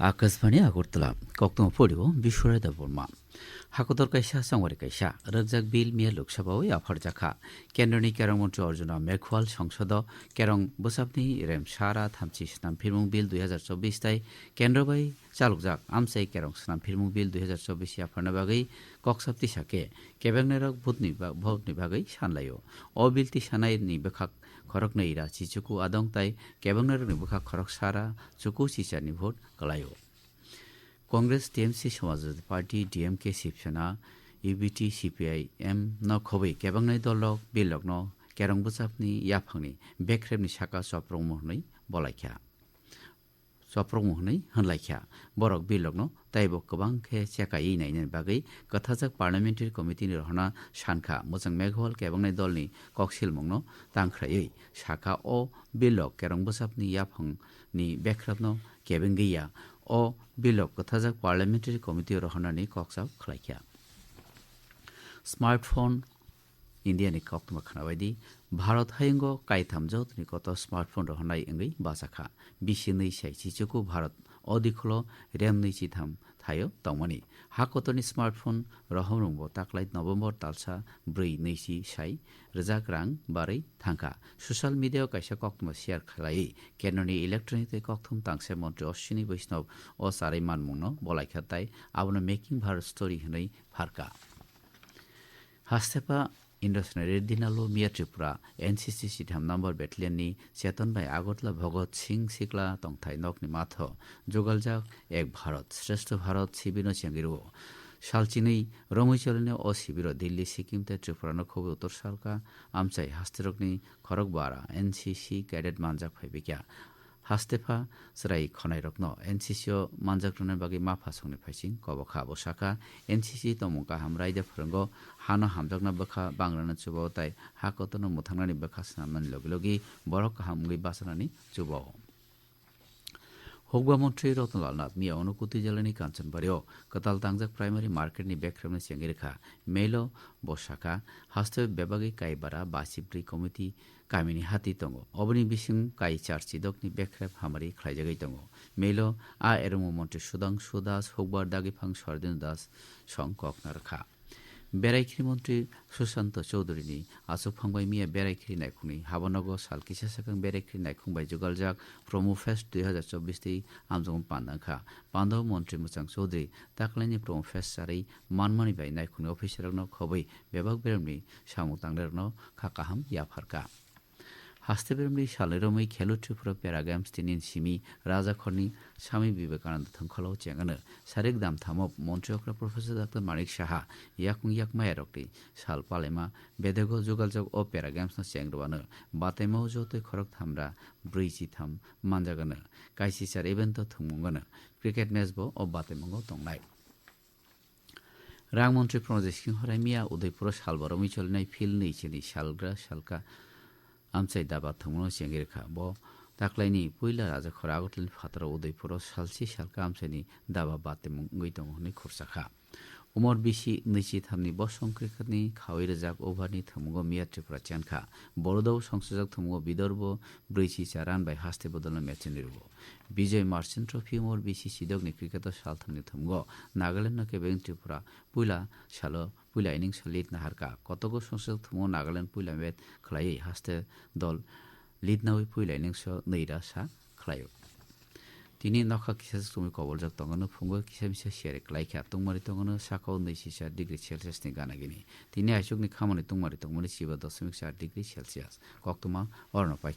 आकाशवाणी आगरतला कक्तम 하고돌 가이샤 성월이 가이샤 럭작 빌미에 룩샤바오이 아퍼자카 켄더니 캐롱몬트 어르주나 메쿠알 সংসদ। কেরং বসাবনি, রেম সারা থামচি সুনাম ফিরমুং বিল দুই হাজার চব্বিশ তাই কেন্দ্রবাই চালুকজাক আমসাই কেরং সুনাম ফিরমুং বিল দুই হাজার চব্বিশ আফারনা বাগৈ কক্সাপ্তি সাকে কেবেংনেরক ভূতনি ভোটনি বাগৈ সানলাইও। অবিলতি সানাই নিবেখাক খরক নইরা, চিচুকু আদং তাই কেবেংনেরক নিবেখাক খরক সারা, চুকু চিচার নিভোট গলায়ও। Congress TMC Samajwadi Party DMK Shiv Sena UBT CPI M न खबै केबांनाय दल बे लग्न केरं बुसाबनि याफांनि बेख्रेबनि साखा सप्रं महनै बलायखा सप्रं महनै होनलायखा बरक बे लग्न ताइब गोबां खे सेकायै नायनो बागै কথাজাক পার্লামেন্টারি কমিটিनि রহনা সানখা मोजां মেঘवाल केबांनाय दलनि ककसिल मंनो दांख्रायै साखा अ बे लग केरं बुसाबनि याफांनि बेख्रेबन केबें गैया o Bill of Kathajak Parliamentary Committee Rohanani Koksa Khlaikya smartphone ইন্ডিয়ানি কক্তমা খানাবাইদি Bharat হাইঙ্গ কাইথাম যতনি কত স্মার্টফোন রহনাই এঙ্গই বাসাখা বিশি নৈ সাই চিচুকু ভারত অদিখল রেম নৈ চিথাম থায়ো তমনি হাকতনি স্মার্টফোন রহমরুংব তাকলাই নভেম্বর তালসা ব্রৈ নৈসি সাই রেজাক রাং বারৈ থাঙ্কা সোশ্যাল মিডিয়াও কাইসা কক্তমা শেয়ার খালাই কেননি ইলেকট্রনিতে কক্তম তাংসে মন্ত্রী অশ্বিনী বৈষ্ণব ও সারাই মানমুংন বলাইখাতাই আবনো মেকিং ভারত স্টোরি হনৈ ফারকা হাস্তেপা इन्डसनारि दिनालो मिया त्रिपुरा एनसिसि सिथाम नम्बर बेटालियननि चेतनबाई আগরতলা ভগৎ সিং সিকলা তংথাই নকনি মাথ জোগালজাক এক ভারত শ্রেষ্ঠ ভারত শিবির 하스테파 스라이 커나이럭너 NCCO 만작르는 바기 마파성네 파싱 거버카 보사카 NCC 도몽가 함라이데 푸른거 하나 함작나 버카 방라는 주보 따이 하거든 못하나니 버카 스나는 러글러기 버럭 함기 바스나니 주보 হোগবা মন্ত্রী রতনলাল নাথ মিয়া অনুকুতি জেলানি কাঞ্চনবাড়িও কতাল তাংজাক প্রাইমারি মার্কেট নিয়ে মার্কেটনি ব্যাকরমনি চেঙ্গিরেখা মেল বসাখা হাস্ত বেবাগে কাইবারা বাসিপ্রি কমিটি কামিনি হাতি তঙ্গ অবনি বিসিং কাই চার্চি দকনি ব্যাখ্যাপ হামারি খ্লাইজাগাই তঙ্গ মেল আ এরমো মন্ত্রী সুদাং সুদাস হোগবার দাগিফাং সরদিন দাস সং কক ককনারখা বেড়াইখিরি মন্ত্রী সুশান্ত চৌধুরীনি আসুক ফাংবাই মিয়া বেড়াইখিরি নাইখুনি হাবানগর সালকিসা সাকাং বেড়াইখিরি নাইখুংবাই জোগালজাক প্রমো ফেস্ট দুই হাজার চব্বিশ তি আমজং পান্দাংখা পান্ডব মন্ত্রী মুচাং চৌধুরী, তাকলাইনি প্রমো ফেস্ট সারি মানমানি বাই নাইখুনি অফিসারগ্ন খবৈ, বেবাক বেরমনি সামুক তাংলারগ্ন খাকাহাম ইয়াফারকা 학습이름리 샬레롬의 갤로트프로 তিনি সিমি রাজা 라자코니 স্বামী বিবেকানন্দ থংখলাও চেঙ্গানো সারেক দাম থামব মন্ত্রী অক্রা প্রফেসর ডাক্তার মানিক সাহা, ইয়াকুং ইয়াকমা এরকটি সাল পালেমা, বেদেগ যোগাযোগ ও প্যারাগ্যামস না চেংরবানো বাতেমাও যতই খরক থামরা, ব্রৈচি থাম মানজাগানো কাইসি সার ইভেন্ট থুমগানো ক্রিকেট ম্যাচব ও বাতেমঙ্গ তংলাই রাংমন্ত্রী প্রণজিৎ সিংহরাই মিয়া উদয়পুর সালবরমি চলিনাই ফিল নেইছিলি সালগ্রা সালকা आमचाय दाबा थुङ्नो सेङ्गेरखा बो, ताक्लायनि पहिला राजा खरागतलनि फातरा पुरो सालसे सालका आमचायनि दाबा बातेमुं गैतमुं हुने खुरसाखा উমর বিশি নিশি থামনি 우머비시 느시 탐니 버성크크니 카웨르작 오바니 탐고 미야트프라 찬카 보르도 সংসজক থমগো বিদর্ভ ব্রিসি চারান বাই হাস্তে বদল ম্যাচে নির্ব বিজয় মার্চেন্ট ট্রফি উমর বিশি সিদক নি ক্রিকেট সাল থামনি থমগো নাগাল্যান্ড নকে বেং ত্রিপুরা পুইলা সালো পুইলা ইনিংস লিড নাহারকা কতগো সংসজক থমগো নাগাল্যান্ড পুইলা ম্যাচ খলাই হাস্তে দল লিড নাওই পুইলা ইনিংস নৈরা সা খলায়ক 디니 낙하 기세스 소미 거벌적 동거는 풍고 기세미세 시에릭 라이카 동머리 동거는 사카운데 시샤 디그리 셀시아스 니 가나기니 디니 아쇼그니 tongmari 동머리 동머리 시바 더스믹 샤 디그리 셀시아스 곽토마 어르노 kha